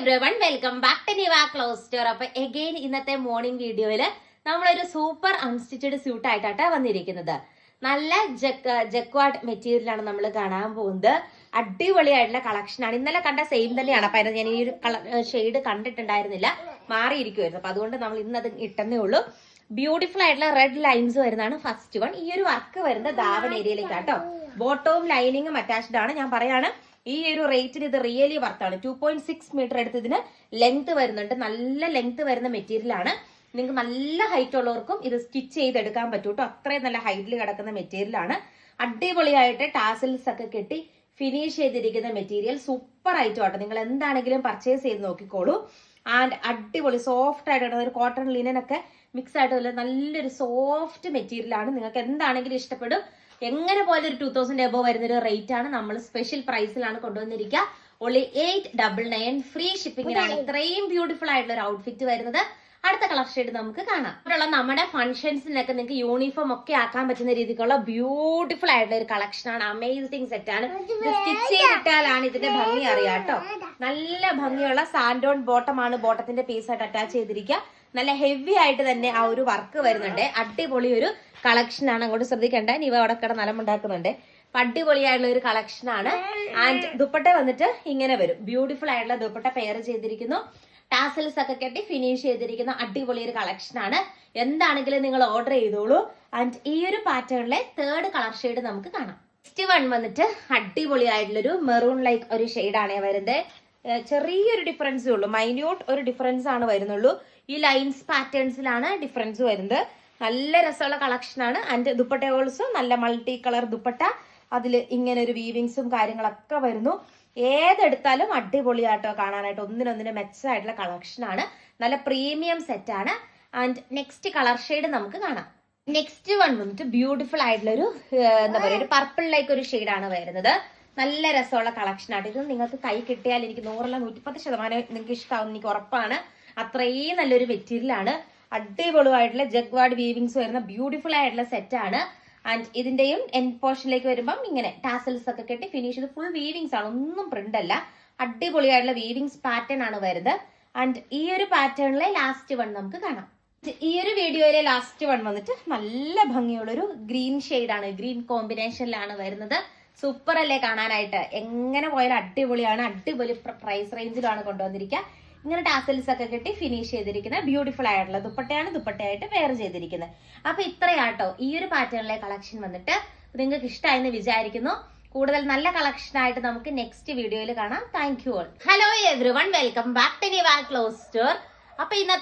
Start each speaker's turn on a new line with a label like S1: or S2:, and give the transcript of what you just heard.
S1: Everyone welcome back to Niva close store അപ്പൊ again ഇന്നത്തെ morning വീഡിയോയിൽ നമ്മളൊരു സൂപ്പർ അൺസ്റ്റിച്ചഡ് സ്യൂട്ട് ആയിട്ടാണ് വന്നിരിക്കുന്നത്. നല്ല ജക്വാഡ് മെറ്റീരിയലാണ് നമ്മൾ കാണാൻ പോകുന്നത്. അടിപൊളിയായിട്ടുള്ള കളക്ഷൻ ആണ്. ഇന്നലെ കണ്ട സെയിം തന്നെയാണ്. അപ്പൊ അതിന് ഞാൻ ഈ ഒരു ഷെയ്ഡ് കണ്ടിട്ടുണ്ടായിരുന്നില്ല. മാറിയിരിക്കുമായിരുന്നു അപ്പൊ അതുകൊണ്ട് നമ്മൾ ഇന്ന് അത് ഇട്ടെന്നേ ഉള്ളൂ. ബ്യൂട്ടിഫുൾ ആയിട്ടുള്ള റെഡ് ലൈൻസ് വരുന്നതാണ് ഫസ്റ്റ് വൺ ഈ ഒരു വർക്ക് വരുന്നത് ദാവൻ ഏരിയയിലേക്കാട്ടോ ബോട്ടവും ലൈനിങ്ങും അറ്റാച്ച്ഡ് ആണ്. ഞാൻ പറയാണ് ഈ ഒരു റേറ്റിന് ഇത് റിയലി വർത്താണ് ടു പോയിന്റ് സിക്സ് മീറ്റർ എടുത്ത് ഇതിന് ലെങ്ത് വരുന്നുണ്ട്. നല്ല ലെങ്ത് വരുന്ന മെറ്റീരിയൽ ആണ്. നിങ്ങൾക്ക് നല്ല ഹൈറ്റ് ഉള്ളവർക്കും ഇത് സ്റ്റിച്ച് ചെയ്തെടുക്കാൻ പറ്റും കേട്ടോ അത്രയും നല്ല ഹൈറ്റിൽ കിടക്കുന്ന മെറ്റീരിയൽ ആണ്. അടിപൊളിയായിട്ട് ടാസിൽസ് ഒക്കെ കെട്ടി ഫിനിഷ് ചെയ്തിരിക്കുന്ന മെറ്റീരിയൽ സൂപ്പർ ആയിട്ട് കേട്ടോ നിങ്ങൾ എന്താണെങ്കിലും പർച്ചേസ് ചെയ്ത് നോക്കിക്കോളൂ. ആൻഡ് അടിപൊളി സോഫ്റ്റ് ആയിട്ട് ഒരു കോട്ടൺ ലിനൻ ഒക്കെ മിക്സ് ആയിട്ട് നല്ലൊരു സോഫ്റ്റ് മെറ്റീരിയൽ ആണ്. നിങ്ങൾക്ക് എന്താണെങ്കിലും ഇഷ്ടപ്പെടും. എങ്ങനെ പോലെ ഒരു ടൂ തൗസൻഡ് എബോ വരുന്ന ഒരു റേറ്റ് ആണ്. നമ്മൾ സ്പെഷ്യൽ പ്രൈസിലാണ് കൊണ്ടുവന്നിരിക്കുക. Only eight double nine free ഷിപ്പിംഗിനാണ് ഇത്രയും ബ്യൂട്ടിഫുൾ ആയിട്ടുള്ള ഒരു ഔട്ട്ഫിറ്റ് വരുന്നത്. അടുത്ത കളർ ഷെയ്ഡ് നമുക്ക് കാണാം. ഇവിടെയുള്ള നമ്മുടെ ഫംഗ്ഷൻസിനൊക്കെ നിങ്ങൾക്ക് യൂണിഫോം ഒക്കെ ആക്കാൻ പറ്റുന്ന രീതിക്കുള്ള ബ്യൂട്ടിഫുൾ ആയിട്ടുള്ള ഒരു കളക്ഷൻ ആണ്. അമേസിംഗ് സെറ്റ് ആണ്. സ്റ്റിച്ച് ചെയ്തിട്ടാലാണ് ഇതിന്റെ ഭംഗി അറിയാട്ടോ നല്ല ഭംഗിയുള്ള സാൻഡോൺ ബോട്ടം ആണ് ബോട്ടത്തിന്റെ പീസായിട്ട് അറ്റാച്ച് ചെയ്തിരിക്കുക. നല്ല ഹെവി ആയിട്ട് തന്നെ ആ ഒരു വർക്ക് വരുന്നുണ്ട്. അടിപൊളി ഒരു കളക്ഷൻ ആണ്. അങ്ങോട്ട് ശ്രദ്ധിക്കേണ്ട. നീവ അവിടെ കട നിലമുണ്ടാക്കുന്നുണ്ട് അടിപൊളിയായിട്ടുള്ള ഒരു കളക്ഷൻ ആണ്. ആൻഡ് ദുപ്പട്ട വന്നിട്ട് ഇങ്ങനെ വരും. ബ്യൂട്ടിഫുൾ ആയിട്ടുള്ള ദുപ്പട്ട പെയർ ചെയ്തിരിക്കുന്നു. ടാസൽസ് ഒക്കെ കെട്ടി ഫിനിഷ് ചെയ്തിരിക്കുന്ന അടിപൊളി ഒരു കളക്ഷൻ ആണ്. എന്താണെങ്കിലും നിങ്ങൾ ഓർഡർ ചെയ്തോളൂ. ആൻഡ് ഈ ഒരു പാറ്റേണിലെ തേർഡ് കളർ ഷെയ്ഡ് നമുക്ക് കാണാം. നെക്സ്റ്റ് വൺ വന്നിട്ട് അടിപൊളി ആയിട്ടുള്ളൊരു മെറൂൺ ലൈക്ക് ഒരു ഷെയ്ഡാണ് വരുന്നത് ചെറിയൊരു ഡിഫറൻസ് ഉള്ളൂ. മൈന്യൂട്ട് ഒരു ഡിഫറൻസ് ആണ് വരുന്നുള്ളൂ. ഈ ലൈൻസ് പാറ്റേൺസിലാണ് ഡിഫറൻസ് വരുന്നത്. നല്ല രസമുള്ള കളക്ഷൻ ആണ്. ആൻഡ് ദുപ്പട്ട ഓൾസോ നല്ല മൾട്ടി കളർ ദുപ്പട്ട. അതിൽ ഇങ്ങനെ ഒരു വീവിങ്സും കാര്യങ്ങളൊക്കെ വരുന്നു. ഏതെടുത്താലും അടിപൊളിയാട്ടോ കാണാനായിട്ട്. ഒന്നിനൊന്നിന് മെച്ചമായിട്ടുള്ള കളക്ഷൻ ആണ്. നല്ല പ്രീമിയം സെറ്റ് ആണ്. ആൻഡ് നെക്സ്റ്റ് കളർ ഷെയ്ഡ് നമുക്ക് കാണാം. നെക്സ്റ്റ് വൺ വന്നിട്ട് ബ്യൂട്ടിഫുൾ ആയിട്ടുള്ള ഒരു എന്താ പറയുക ഒരു പർപ്പിൾ ലൈക്ക് ഒരു ഷെയ്ഡാണ് വരുന്നത്. നല്ല രസമുള്ള കളക്ഷൻ ആണ് ഇത് നിങ്ങൾക്ക് കൈ കിട്ടിയാൽ എനിക്ക് നൂറല്ല നൂറ്റിപ്പത്ത് ശതമാനം നിങ്ങൾക്ക് ഇഷ്ടമാവും എനിക്ക് ഉറപ്പാണ്. അത്രയും നല്ലൊരു മെറ്റീരിയൽ ആണ്. അടിപൊളിയായിട്ടുള്ള ജഗ്വാഡ് വീവിങ്സ് വരുന്ന ബ്യൂട്ടിഫുൾ ആയിട്ടുള്ള സെറ്റ് ആണ്. ആൻഡ് ഇതിന്റെയും എൻ പോർഷനിലേക്ക് വരുമ്പം ഇങ്ങനെ ടാസൽസ് ഒക്കെ കെട്ടി ഫിനിഷ് ചെയ്ത് ഫുൾ വീവിങ്സ് ആണ്. ഒന്നും പ്രിന്റ് അല്ല. അടിപൊളിയായിട്ടുള്ള വീവിങ്സ് പാറ്റേൺ ആണ് വരുന്നത്. ആൻഡ് ഈ ഒരു പാറ്റേണിലെ ലാസ്റ്റ് വൺ നമുക്ക് കാണാം. ഈ ഒരു വീഡിയോയിലെ ലാസ്റ്റ് വൺ വന്നിട്ട് നല്ല ഭംഗിയുള്ളൊരു ഗ്രീൻ ആണ്. ഗ്രീൻ കോമ്പിനേഷനിലാണ് വരുന്നത്. സൂപ്പർ അല്ലേ കാണാനായിട്ട്? എങ്ങനെ പോയാലും അടിപൊളിയാണ്. അടിപൊളി പ്രൈസ് റേഞ്ചിലാണ് കൊണ്ടുവന്നിരിക്കുക. ഇങ്ങനെ ടാസൽസ് ഒക്കെ കെട്ടി ഫിനിഷ് ചെയ്തിരിക്കുന്ന ബ്യൂട്ടിഫുൾ ആയിട്ടുള്ള ദുപ്പട്ടയാണ് ദുപ്പട്ടയായിട്ട് വെയർ ചെയ്തിരിക്കുന്നത്. അപ്പൊ ഇത്രയാട്ടോ. ഈ ഒരു പാറ്റേണിലെ കളക്ഷൻ വന്നിട്ട് നിങ്ങൾക്ക് ഇഷ്ടമായെന്ന് വിചാരിക്കുന്നു. കൂടുതൽ നല്ല കളക്ഷൻ ആയിട്ട് നമുക്ക് നെക്സ്റ്റ് വീഡിയോയിൽ കാണാം. Thank you all hello everyone welcome back to Niva close store അപ്പൊ ഇന്നത്തെ